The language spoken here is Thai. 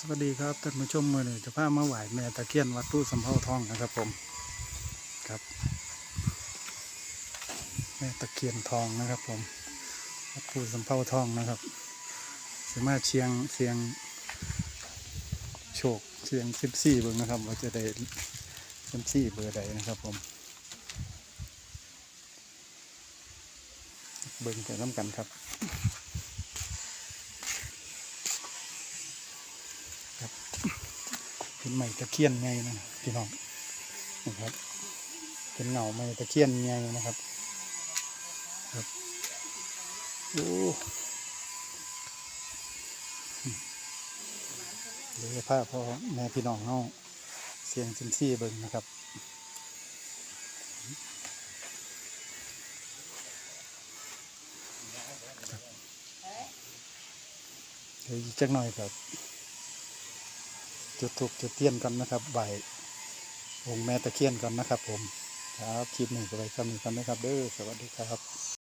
สวัสดีครับท่านผู้ชมมือนี้จะพามาไหวแม่ตะเคียนวัดตู้สำเภาทองนะครับผมครับแม่ตะเคียนทองนะครับผมวัดตู้สำเภาทองนะครับสามารถเชียงเสียงโชคเสียงสิบสี่เบิ่งนะครับว่าจะได้สิบสี่เบอร์ใดนะครับผมเบิ่งไปน้ำกันครับ เป็นไม้ตะเคียนไงนะพี่น้องนะครับ เป็นเงาไม้ตะเคียนไงนะครับครับโอ้เดี๋ยวภาพพ่อแม่พี่น้องเฮาเสียงซิมซี่เบิ่งนะครับเดี๋ยวจักหน่อยครับ จุดถูกจุดเทียนกันนะครับใบองค์แม่ตะเคียนกันนะครับผม ครับคลิปนี้ก็ไปซ้ำนี้กันนะครับเด้อสวัสดีครับ